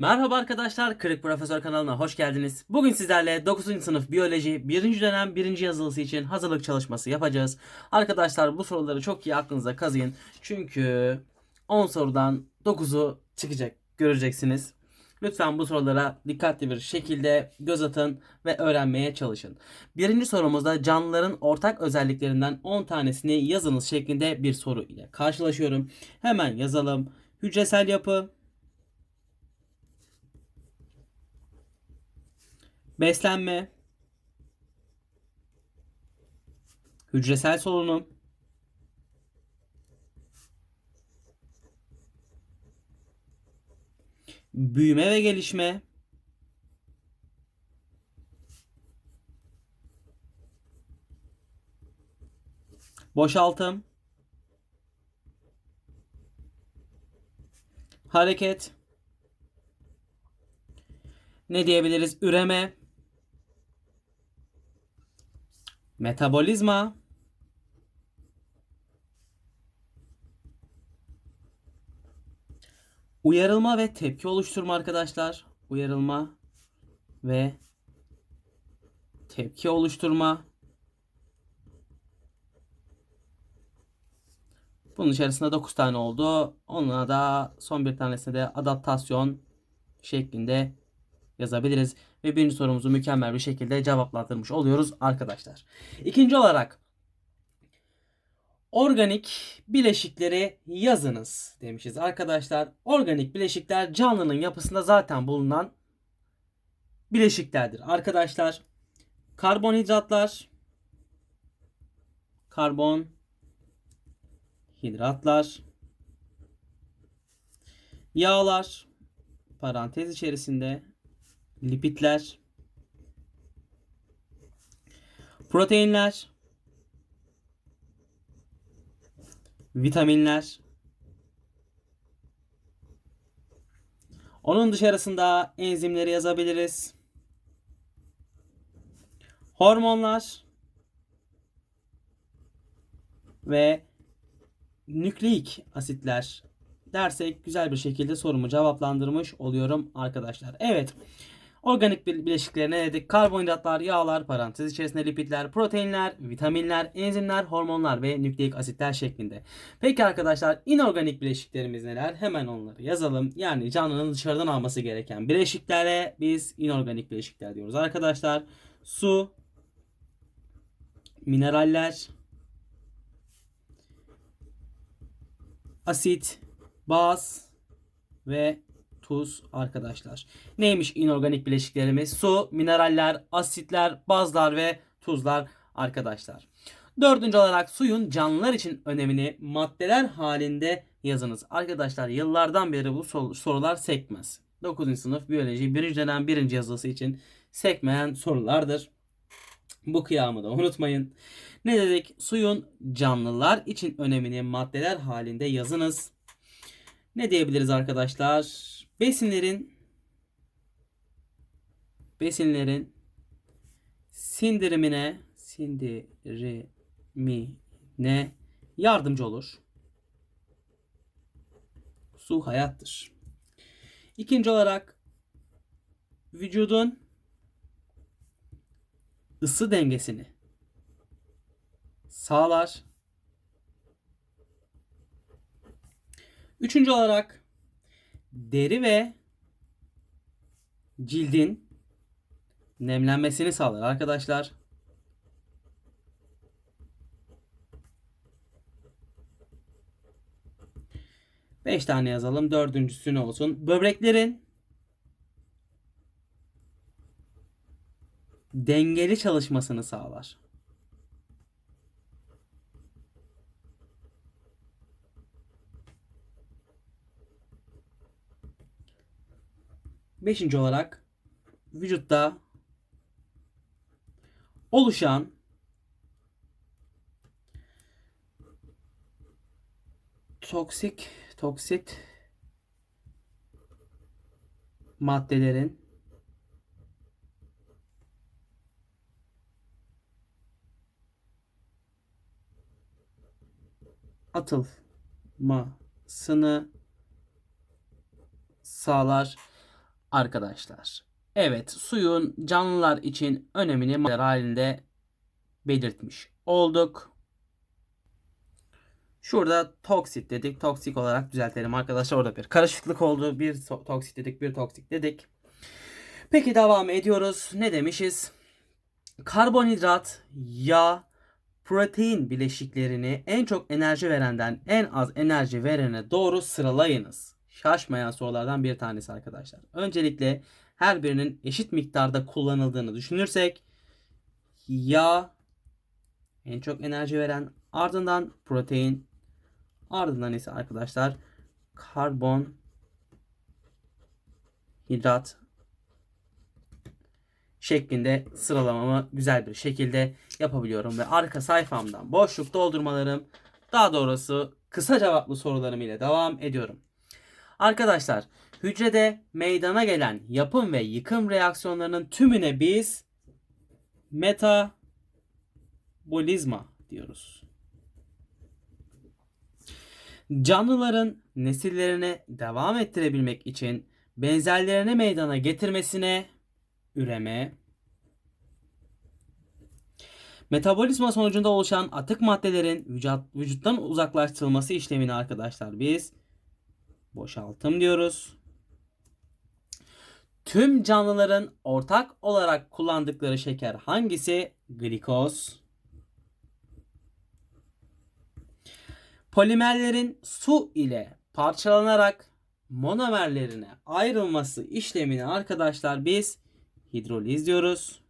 Merhaba arkadaşlar, Kırık Profesör kanalına hoş geldiniz. Bugün sizlerle 9. sınıf biyoloji 1. dönem 1. yazılısı için hazırlık çalışması yapacağız. Arkadaşlar bu soruları çok iyi aklınıza kazıyın. Çünkü 10 sorudan 9'u çıkacak, göreceksiniz. Lütfen bu sorulara dikkatli bir şekilde göz atın ve öğrenmeye çalışın. Birinci sorumuzda canlıların ortak özelliklerinden 10 tanesini yazınız şeklinde bir soru ile karşılaşıyorum. Hemen yazalım. Hücresel yapı, Beslenme, hücresel solunum, büyüme ve gelişme, boşaltım, hareket, ne diyebiliriz? Üreme, Metabolizma Uyarılma ve tepki oluşturma arkadaşlar. Uyarılma ve tepki oluşturma. Bunun içerisinde 9 tane oldu. Onunla da son bir tanesine de adaptasyon şeklinde yazabiliriz. Ve birinci sorumuzu mükemmel bir şekilde cevaplandırmış oluyoruz arkadaşlar. İkinci olarak organik bileşikleri yazınız demişiz arkadaşlar. Organik bileşikler canlının yapısında zaten bulunan bileşiklerdir arkadaşlar. Karbonhidratlar, karbon hidratlar, yağlar parantez içerisinde lipidler, proteinler, vitaminler. Onun dışarısında enzimleri yazabiliriz. Hormonlar ve nükleik asitler dersek güzel bir şekilde sorumu cevaplandırmış oluyorum arkadaşlar. Evet. Organik bileşiklerine ne dedik? Karbonhidratlar, yağlar, parantez içerisinde lipidler, proteinler, vitaminler, enzimler, hormonlar ve nükleik asitler şeklinde. Peki arkadaşlar inorganik bileşiklerimiz neler? Hemen onları yazalım. Yani canlının dışarıdan alması gereken bileşiklere biz inorganik bileşikler diyoruz arkadaşlar. Su, mineraller, asit, baz ve tuz arkadaşlar. Neymiş inorganik bileşiklerimiz? Su, mineraller, asitler, bazlar ve tuzlar arkadaşlar. Dördüncü olarak suyun canlılar için önemini maddeler halinde yazınız. Arkadaşlar yıllardan beri bu sorular sekmez. 9. sınıf biyoloji 1. dönem 1. yazısı için sekmeyen sorulardır. Bu kıyamı da unutmayın. Ne dedik? Suyun canlılar için önemini maddeler halinde yazınız. Ne diyebiliriz arkadaşlar? Besinlerin besinlerin sindirimine sindirimine yardımcı olur. Su hayattır. İkinci olarak vücudun ısı dengesini sağlar. Üçüncü olarak deri ve cildin nemlenmesini sağlar arkadaşlar. Beş tane yazalım. Dördüncüsü ne olsun? Böbreklerin dengeli çalışmasını sağlar. Beşinci olarak vücutta oluşan toksik toksit maddelerin atılmasını sağlar arkadaşlar. Evet suyun canlılar için önemini maddeler halinde belirtmiş olduk. Şurada toksit dedik. Toksik olarak düzeltelim arkadaşlar. Orada bir karışıklık oldu. Bir to- toksit dedik, bir toksik dedik. Peki devam ediyoruz. Ne demişiz? Karbonhidrat, yağ, protein bileşiklerini en çok enerji verenden en az enerji verene doğru sıralayınız. Şaşmayan sorulardan bir tanesi arkadaşlar. Öncelikle her birinin eşit miktarda kullanıldığını düşünürsek yağ en çok enerji veren ardından protein ardından ise arkadaşlar karbon hidrat şeklinde sıralamamı güzel bir şekilde yapabiliyorum ve arka sayfamdan boşluk doldurmalarım daha doğrusu kısa cevaplı sorularım ile devam ediyorum. Arkadaşlar hücrede meydana gelen yapım ve yıkım reaksiyonlarının tümüne biz metabolizma diyoruz. Canlıların nesillerini devam ettirebilmek için benzerlerini meydana getirmesine üreme, metabolizma sonucunda oluşan atık maddelerin vücut, vücuttan uzaklaştırılması işlemini arkadaşlar biz boşaltım diyoruz. Tüm canlıların ortak olarak kullandıkları şeker hangisi? Glikoz. Polimerlerin su ile parçalanarak monomerlerine ayrılması işlemini arkadaşlar biz hidroliz diyoruz.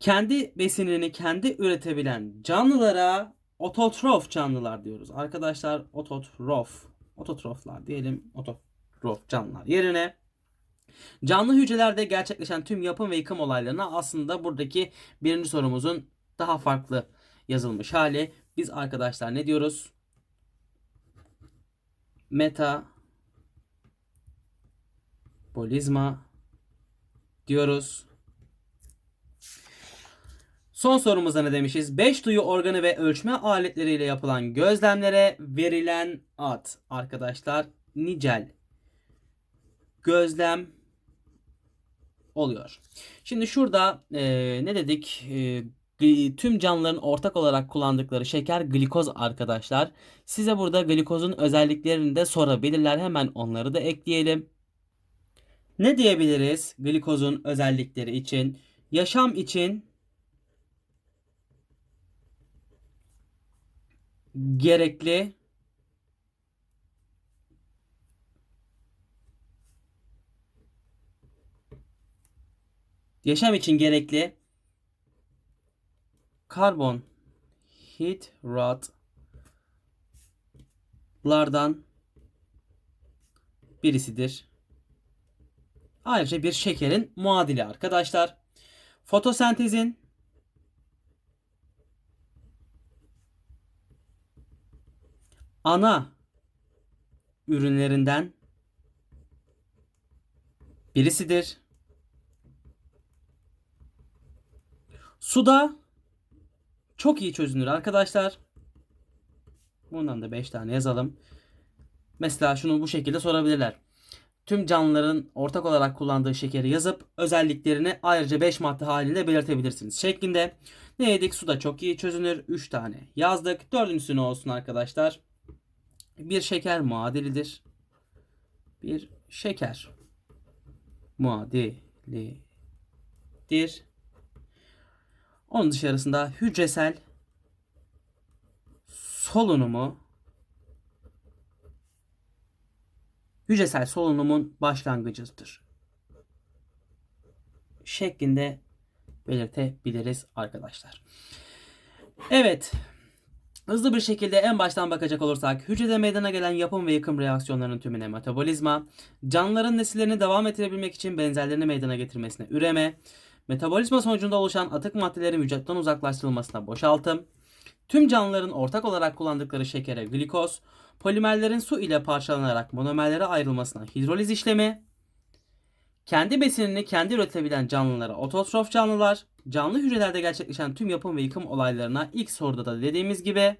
Kendi besinini kendi üretebilen canlılara ototrof canlılar diyoruz. Arkadaşlar ototrof, ototroflar diyelim ototrof canlılar yerine canlı hücrelerde gerçekleşen tüm yapım ve yıkım olaylarına aslında buradaki birinci sorumuzun daha farklı yazılmış hali. Biz arkadaşlar ne diyoruz? Meta bolizma diyoruz. Son sorumuzda ne demişiz? 5 duyu organı ve ölçme aletleriyle yapılan gözlemlere verilen ad. Arkadaşlar nicel gözlem oluyor. Şimdi şurada e, ne dedik? E, tüm canlıların ortak olarak kullandıkları şeker glikoz arkadaşlar. Size burada glikozun özelliklerini de sorabilirler. Hemen onları da ekleyelim. Ne diyebiliriz glikozun özellikleri için? Yaşam için gerekli yaşam için gerekli karbon hidratlardan birisidir. Ayrıca bir şekerin muadili arkadaşlar. Fotosentezin ana ürünlerinden birisidir. Suda çok iyi çözünür arkadaşlar. Bundan da 5 tane yazalım. Mesela şunu bu şekilde sorabilirler. Tüm canlıların ortak olarak kullandığı şekeri yazıp özelliklerini ayrıca 5 madde halinde belirtebilirsiniz. Şeklinde ne yedik? Suda çok iyi çözünür. 3 tane yazdık. Dördüncüsü ne olsun arkadaşlar? Bir şeker muadilidir. Bir şeker muadilidir. Onun dışarısında hücresel solunumu hücresel solunumun başlangıcıdır. Şeklinde belirtebiliriz arkadaşlar. Evet. Hızlı bir şekilde en baştan bakacak olursak hücrede meydana gelen yapım ve yıkım reaksiyonlarının tümüne metabolizma, canlıların nesillerini devam ettirebilmek için benzerlerini meydana getirmesine üreme, metabolizma sonucunda oluşan atık maddelerin vücuttan uzaklaştırılmasına boşaltım, tüm canlıların ortak olarak kullandıkları şekere glikoz, polimerlerin su ile parçalanarak monomerlere ayrılmasına hidroliz işlemi, kendi besinini kendi üretebilen canlılara ototrof canlılar, canlı hücrelerde gerçekleşen tüm yapım ve yıkım olaylarına ilk soruda da dediğimiz gibi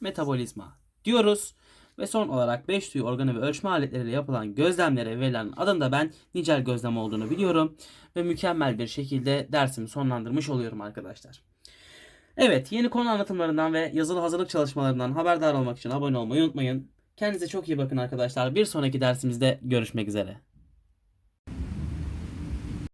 metabolizma diyoruz. Ve son olarak 5 duyu organı ve ölçme aletleriyle yapılan gözlemlere verilen adın da ben nicel gözlem olduğunu biliyorum. Ve mükemmel bir şekilde dersimi sonlandırmış oluyorum arkadaşlar. Evet yeni konu anlatımlarından ve yazılı hazırlık çalışmalarından haberdar olmak için abone olmayı unutmayın. Kendinize çok iyi bakın arkadaşlar. Bir sonraki dersimizde görüşmek üzere.